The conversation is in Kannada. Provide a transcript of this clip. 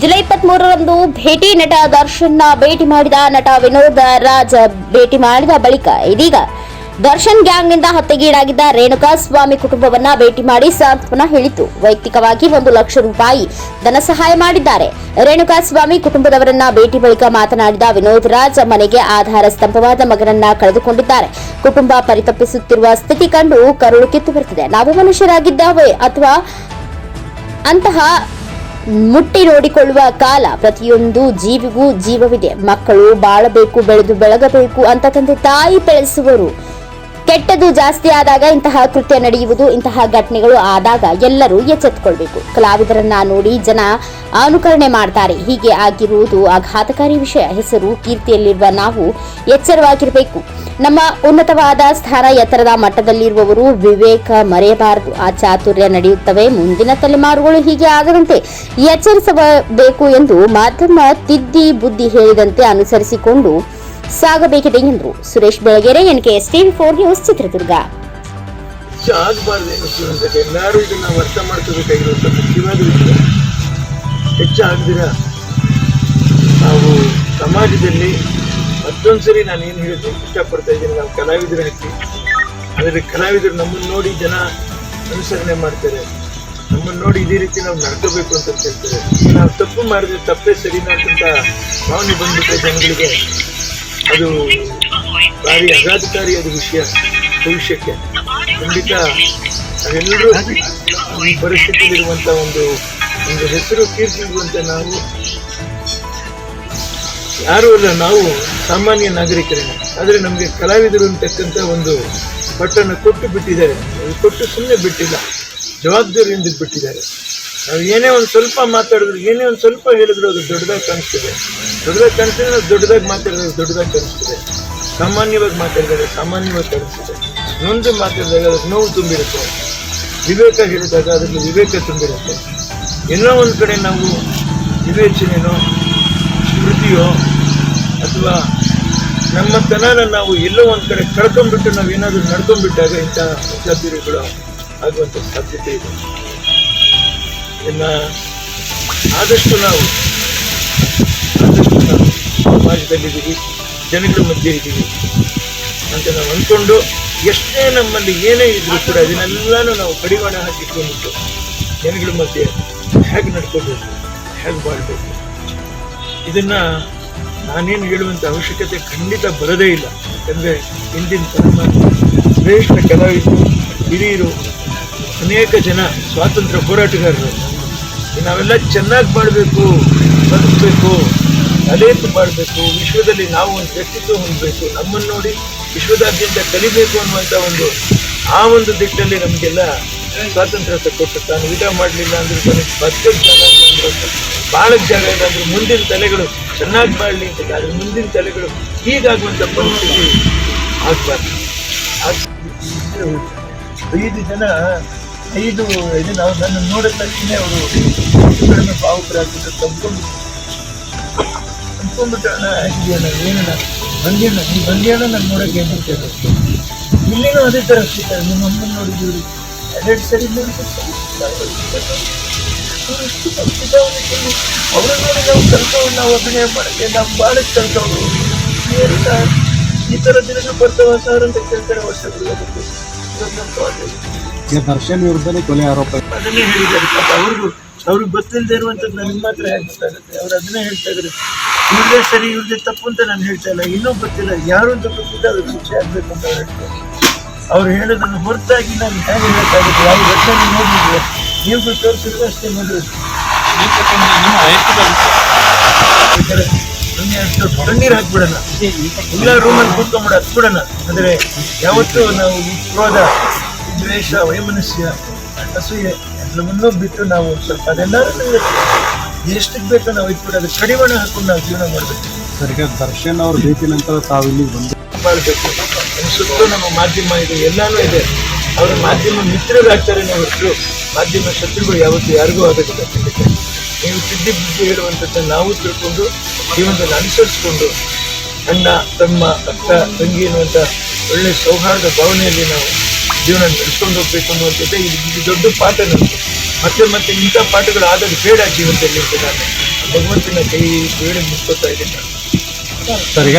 ಜುಲೈ ಇಪ್ಪತ್ಮೂರರಂದು ಭೇಟಿ ನಟ ದರ್ಶನ್ನ ಭೇಟಿ ಮಾಡಿದ ನಟ ವಿನೋದ್ ರಾಜ್ ಭೇಟಿ ಮಾಡಿದ ಬಳಿಕ ಇದೀಗ ದರ್ಶನ್ ಗ್ಯಾಂಗ್ನಿಂದ ಹತ್ಯೆಗೀಡಾಗಿದ್ದ ರೇಣುಕಾ ಸ್ವಾಮಿ ಕುಟುಂಬವನ್ನ ಭೇಟಿ ಮಾಡಿ ಸಾಂತ್ವನ ಹೇಳಿತು ವೈಯಕ್ತಿಕವಾಗಿ ಒಂದು ಲಕ್ಷ ರೂಪಾಯಿ ಧನ ಸಹಾಯ ಮಾಡಿದ್ದಾರೆ. ರೇಣುಕಾ ಸ್ವಾಮಿ ಕುಟುಂಬದವರನ್ನ ಭೇಟಿ ಬಳಿಕ ಮಾತನಾಡಿದ ವಿನೋದ್ ರಾಜ್, ಮನೆಗೆ ಆಧಾರ ಸ್ತಂಭವಾದ ಮಗನನ್ನ ಕಳೆದುಕೊಂಡಿದ್ದಾರೆ. ಕುಟುಂಬ ಪರಿತಪಿಸುತ್ತಿರುವ ಸ್ಥಿತಿ ಕಂಡು ಕರುಳು ಕಿತ್ತು ಬರುತ್ತಿದೆ. ನಾವು ಮನುಷ್ಯರಾಗಿದ್ದಾವೆ ಅಥವಾ ಅಂತಹ ಮುಟ್ಟಿ ನೋಡಿಕೊಳ್ಳುವ ಕಾಲ ಪ್ರತಿಯೊಂದು ಜೀವಿಗೂ ಜೀವವಿದೆ. ಮಕ್ಕಳು ಬಾಳಬೇಕು ಬೆಳೆದು ಬೆಳಗಬೇಕು ಅಂತ ತಂದೆ ತಾಯಿ ಬೆಳೆಸುವರು. ಕೆಟ್ಟದು ಜಾಸ್ತಿ ಆದಾಗ ಇಂತಹ ಕೃತ್ಯ ನಡೆಯುವುದು, ಇಂತಹ ಘಟನೆಗಳು ಆದಾಗ ಎಲ್ಲರೂ ಎಚ್ಚೆತ್ತುಕೊಳ್ಬೇಕು ಕಲಾವಿದರನ್ನ ನೋಡಿ ಜನ ಅನುಕರಣೆ ಮಾಡ್ತಾರೆ. ಹೀಗೆ ಆಗಿರುವುದು ಆಘಾತಕಾರಿ ವಿಷಯ. ಹೆಸರು, ಕೀರ್ತಿಯಲ್ಲಿರುವ ನಾವು ಎಚ್ಚರವಾಗಿರಬೇಕು. ನಮ್ಮ ಉನ್ನತವಾದ ಸ್ಥಾನ ಎತ್ತರದ ಮಟ್ಟದಲ್ಲಿರುವವರು ವಿವೇಕ ಮರೆಯಬಾರದು. ಆ ಚಾತುರ್ಯ ನಡೆಯುತ್ತವೆ. ಮುಂದಿನ ತಲೆಮಾರುಗಳು ಹೀಗೆ ಆಗದಂತೆ ಎಚ್ಚರಿಸಬೇಕು ಎಂದು ಮಾಧ್ಯಮ ತಿದ್ದಿ ಬುದ್ಧಿ ಹೇಳಿದಂತೆ ಅನುಸರಿಸಿಕೊಂಡು ಸಾಗಬೇಕಿದೆ ಎಂದರು. Suresh Belagere K TV four news Chitradurga. ಎಲ್ಲರೂ ಇದನ್ನ ಅರ್ಥ ಮಾಡ್ಕೋಬೇಕಾಗಿರುವಂಥ ವಿಷಯ ಹೆಚ್ಚು ಆಗದಿರ ನಾವು ಸಮಾಜದಲ್ಲಿ ಮತ್ತೊಂದ್ಸರಿ ನಾನು ಏನು ಹೇಳೋದು ಇಷ್ಟಪಡ್ತಾ ಇದ್ದೀನಿ. ನಾವು ಕಲಾವಿದರ ಹಾಕಿ ಆದರೆ ಕಲಾವಿದರು ನಮ್ಮನ್ನು ನೋಡಿ ಜನ ಅನುಸರಣೆ ಮಾಡ್ತಾರೆ. ನಮ್ಮನ್ನು ನೋಡಿ ಇದೇ ರೀತಿ ನಾವು ನಡ್ಕೋಬೇಕು ಅಂತ ಹೇಳ್ತಾರೆ. ನಾವು ತಪ್ಪು ಮಾಡಿದ್ರೆ ತಪ್ಪೇ ಸರಿನಾ ಅಂತ ಭಾವನೆ ಬಂದ್ಬಿಟ್ರೆ ಜನಗಳಿಗೆ. ಅದು ಭಾರಿ ಅದು ವಿಷಯ, ಭವಿಷ್ಯಕ್ಕೆ. ಖಂಡಿತ ಅದೆಲ್ಲರೂ ಈ ಪರಿಸ್ಥಿತಿಯಲ್ಲಿರುವಂಥ ಒಂದು ಒಂದು ಹೆಸರು ಕೀರ್ತಿ ಇರುವಂಥ ನಾವು ಯಾರೂ ಅಲ್ಲ, ನಾವು ಸಾಮಾನ್ಯ ನಾಗರಿಕರೇ. ಆದರೆ ನಮಗೆ ಕಲಾವಿದರು ಅಂತಕ್ಕಂಥ ಒಂದು ಪಟ್ಟನ್ನು ಕೊಟ್ಟು ಬಿಟ್ಟಿದ್ದಾರೆ. ಅದು ಕೊಟ್ಟು ಸುಮ್ಮನೆ ಬಿಟ್ಟಿಲ್ಲ ಜವಾಬ್ದಾರಿಯಿಂದ ಬಿಟ್ಟಿದ್ದಾರೆ. ನಾವು ಏನೇ ಒಂದು ಸ್ವಲ್ಪ ಮಾತಾಡಿದ್ರು, ಏನೇ ಒಂದು ಸ್ವಲ್ಪ ಹೇಳಿದ್ರು ಅದು ದೊಡ್ಡದಾಗಿ ಕಾಣಿಸ್ತದೆ. ದೊಡ್ಡದಾಗಿ ಕಾಣಿಸ್ತೀನಿ ಅಂದ್ರೆ ದೊಡ್ಡದಾಗಿ ಮಾತಾಡಿದ್ರೆ ದೊಡ್ಡದಾಗಿ ಕಾಣಿಸ್ತದೆ ಸಾಮಾನ್ಯವಾಗಿ ಮಾತಾಡಿದರೆ ಸಾಮಾನ್ಯವಾಗಿ ಕಾಣಿಸ್ತದೆ ನೊಂದು ಮಾತಾಡಿದಾಗ ಅದಕ್ಕೆ ನೋವು ತುಂಬಿರುತ್ತೆ. ವಿವೇಕ ಹೇಳಿದಾಗ ಅದಕ್ಕೆ ವಿವೇಕ ತುಂಬಿರುತ್ತೆ. ಎಲ್ಲೋ ಒಂದು ಕಡೆ ನಾವು ವಿವೇಚನೆಯೋ ಸ್ಮೃತಿಯೋ, ಅಥವಾ ನಮ್ಮ ತನನ ನಾವು ಎಲ್ಲೋ ಒಂದು ಕಡೆ ಕಳ್ಕೊಂಡ್ಬಿಟ್ಟು ನಾವೇನಾದರೂ ನಡ್ಕೊಂಡ್ಬಿಟ್ಟಾಗ ಇಂಥ ಮುಖ್ಯಾತಿರಿಗಳು ಆಗುವಂಥ ಸಾಧ್ಯತೆ ಇದೆ. ಇನ್ನು ಆದಷ್ಟು ನಾವು ಸಮಾಜದಲ್ಲಿದ್ದೀವಿ ಜನಗಳ ಮಧ್ಯೆ ಇದ್ದೀವಿ ಅಂತ ನಾವು ಅಂದ್ಕೊಂಡು ಎಷ್ಟೇ ನಮ್ಮಲ್ಲಿ ಏನೇ ಇದ್ರೂ ಕೂಡ ಅದನ್ನೆಲ್ಲನೂ ನಾವು ಕಡಿವಾಣ ಹಾಕಿಟ್ಕೊಂಡ್ಬಿಟ್ಟು ಜನಗಳ ಮಧ್ಯೆ ಹೇಗೆ ನಡ್ಕೋಬೇಕು ಹೇಗೆ ಬಾಳ್ಬೇಕು. ಇದನ್ನ ನಾನೇನು ಹೇಳುವಂಥ ಅವಶ್ಯಕತೆ ಖಂಡಿತ ಬರದೇ ಇಲ್ಲ. ಯಾಕಂದರೆ ಹಿಂದಿನ ತಲೆಮಾರು ಶ್ರೇಷ್ಠ ಕಲಾವಿದರು, ಹಿರಿಯರು, ಅನೇಕ ಜನ ಸ್ವಾತಂತ್ರ್ಯ ಹೋರಾಟಗಾರರು. ನಾವೆಲ್ಲ ಚೆನ್ನಾಗಿ ಮಾಡಬೇಕು ಬದುಕಬೇಕು. ಅಲೇತು ಮಾಡಬೇಕು ವಿಶ್ವದಲ್ಲಿ ನಾವು ಒಂದು ವ್ಯಕ್ತಿತ್ವ ಹೊಂದಬೇಕು. ನಮ್ಮನ್ನು ನೋಡಿ ವಿಶ್ವದಾದ್ಯಂತ ಕಲಿಬೇಕು ಅನ್ನುವಂಥ ಒಂದು, ಆ ಒಂದು ದಿಕ್ಕಲ್ಲಿ ನಮಗೆಲ್ಲ ಸ್ವಾತಂತ್ರ್ಯ ಕೊಟ್ಟು ತಾನು ಊಟ ಮಾಡಲಿಲ್ಲ ಅಂದ್ರೆ ತನಗೆ ಬದುಕಕ್ಕೆ ಜಾಗ ಜಾಗ ಇಲ್ಲ ಮುಂದಿನ ತಲೆಗಳು ಚೆನ್ನಾಗಿ ಬಾಳಲಿ ಅಂತ ಆದರೆ ಮುಂದಿನ ತಲೆಗಳು ಹೀಗಾಗುವಂಥ ಪರಿಸ್ಥಿತಿ ಆಗ್ಬಾರ್ದು. ಆಗ್- ಐದು ಜನ, ಐದು ಇದು ನಾವು ನನ್ನ ನೋಡಿದ ತಕ್ಷಣ ಅವರು ಭಾವುಕರಾಗ್ಬಿಟ್ಟು ತಂದ್ಕೊಂಡು ಆಗಿದೆಯಣ್ಣ ಏನಣ್ಣ ಬಂದಿಯಣ್ಣ ನೀವು ಬಂದಿಯಣ್ಣ ನಾನು ನೋಡೋಕೆ ಅಂತ ಇಲ್ಲಿನೂ ಅದೇ ಥರ ಸಿಗ್ತಾರೆ ನಿಮ್ಮ ಅಮ್ಮನ ನೋಡಿದ್ದೀವಿ ಎರಡೆರಡು ಸರಿ ಅವರು ನೋಡಿ ನಾವು ಕಲ್ತವ್ರು ನಾವು ಅಭಿನಯ ಮಾಡೋಕ್ಕೆ ನಮ್ಮ ಬಾಳಕ್ಕೆ ಕಲ್ತವ್ರು ಈ ಥರ ದಿನಗಳು ಬರ್ತಾವ ಸರ್ ಅಂತ ಕೇಳ್ತಾರೆ ವರ್ಷಗಳು. ದರ್ಶನ್ ವಿರುದ್ಧನೇ ಕೊಲೆ ಆರೋಪ. ಅದನ್ನೇ ಹೇಳಿದ್ದಾರೆ. ಅವ್ರಿಗೂ ಅವ್ರಿಗೆ ಗೊತ್ತಿಲ್ಲದೆ ಇರುವಂಥದ್ದು ನನಗೆ ಮಾತ್ರ ಹೇಳ್ತಾ ಇರುತ್ತೆ. ಅವ್ರು ಅದನ್ನೇ ಹೇಳ್ತಾ ಇದ್ದಾರೆ. ಇವ್ರದೇ ಸರಿ ಇವ್ರದೇ ತಪ್ಪು ಅಂತ ನಾನು ಹೇಳ್ತಾ ಇಲ್ಲ. ಇನ್ನೂ ಗೊತ್ತಿಲ್ಲ ಯಾರು ಅಂತ ಗೊತ್ತಿಲ್ಲ, ಅದಕ್ಕೆ ಶಿಕ್ಷೆ ಆಗ್ಬೇಕು ಅಂತ ಹೇಳ್ತಾರೆ ಅವ್ರು ಹೇಳೋದನ್ನು ಹೊರತಾಗಿ ನಾನು ಹೇಗೆ ಹೇಳೋಕ್ಕಾಗುತ್ತೆ? ಯಾವ ಘಟನೆ ನೋಡಿದ್ರೆ ನೀವು ತೋರಿಸಿದ್ರೆ ಅಷ್ಟೇ ನೋಡಿದ್ರೆ. ಕಣ್ಣೀರು ಹಾಕ್ಬಿಡೋಣ. ಎಲ್ಲ ರೂಮಲ್ಲಿ ಕೂತ್ಕೊಂಡ್ಬಿಡ ಹತ್ಬಿಡೋಣ ಅಂದರೆ ಯಾವತ್ತೂ ನಾವು ಈ ಕ್ರೋಧ, ದ್ವೇಷ, ವೈಮನಸ್ಯ, ಅಸೂಯೆ ಎಲ್ಲವನ್ನೂ ಬಿಟ್ಟು ನಾವು ಸ್ವಲ್ಪ ಅದೆಲ್ಲರೂ ಎಷ್ಟಕ್ಕೆ ಬೇಕೋ ನಾವು ಇಟ್ಬಿಟ್ಟು ಕಡಿವಾಣ ಹಾಕೊಂಡು ನಾವು ಜೀವನ ಮಾಡಬೇಕು. ಸರಿಗೆ ದರ್ಶನ್ ಅವ್ರ ಭೇಟಿ ನಂತರ ತಾವು ಇಲ್ಲಿ ಬಂದು ಮಾಡಬೇಕು. ನಮ್ಮ ಸುತ್ತಲೂ ನಮ್ಮ ಮಾಧ್ಯಮ ಇದೆ ಎಲ್ಲಾನು ಇದೆ. ಅವರ ಮಾಧ್ಯಮ ಮಿತ್ರರಾಗ್ತಾರೆ ಹೊರತು. ಮಾಧ್ಯಮ ಶತ್ರುಗಳು ಯಾವತ್ತೂ ಯಾರಿಗೂ ಆಗೋದಿಲ್ಲ ಖಂಡಿತ. ನೀವು ತಿದ್ದಿ ಬುದ್ಧಿ ಹೇಳುವಂಥದ್ದು ನಾವು ತಿಳ್ಕೊಂಡು ಜೀವನದಲ್ಲಿ ಅನುಸರಿಸ್ಕೊಂಡು ಅಣ್ಣ ತಮ್ಮ ಅಕ್ಕ ತಂಗಿ ಅನ್ನುವಂಥ ಒಳ್ಳೆ ಸೌಹಾರ್ದ ಭಾವನೆಯಲ್ಲಿ ನಾವು ಜೀವನ ನಡೆಸ್ಕೊಂಡು ಹೋಗ್ಬೇಕು ಅನ್ನುವಂಥದ್ದೇ ಇದು. ದೊಡ್ಡ ಪಾಠ ನಮಗೆ ಮತ್ತೆ ಮತ್ತೆ ಇಂಥ ಪಾಠಗಳು ಆಗೋದು ಬೇಡ ಜೀವನದಲ್ಲಿ ಅಂತ ನಾನು ಭಗವಂತನ ಕೈ ಬೇಡ ಮುಚ್ಕೋತಾ ಇದ್ದೀನಿ. ಸರ್ ಈಗ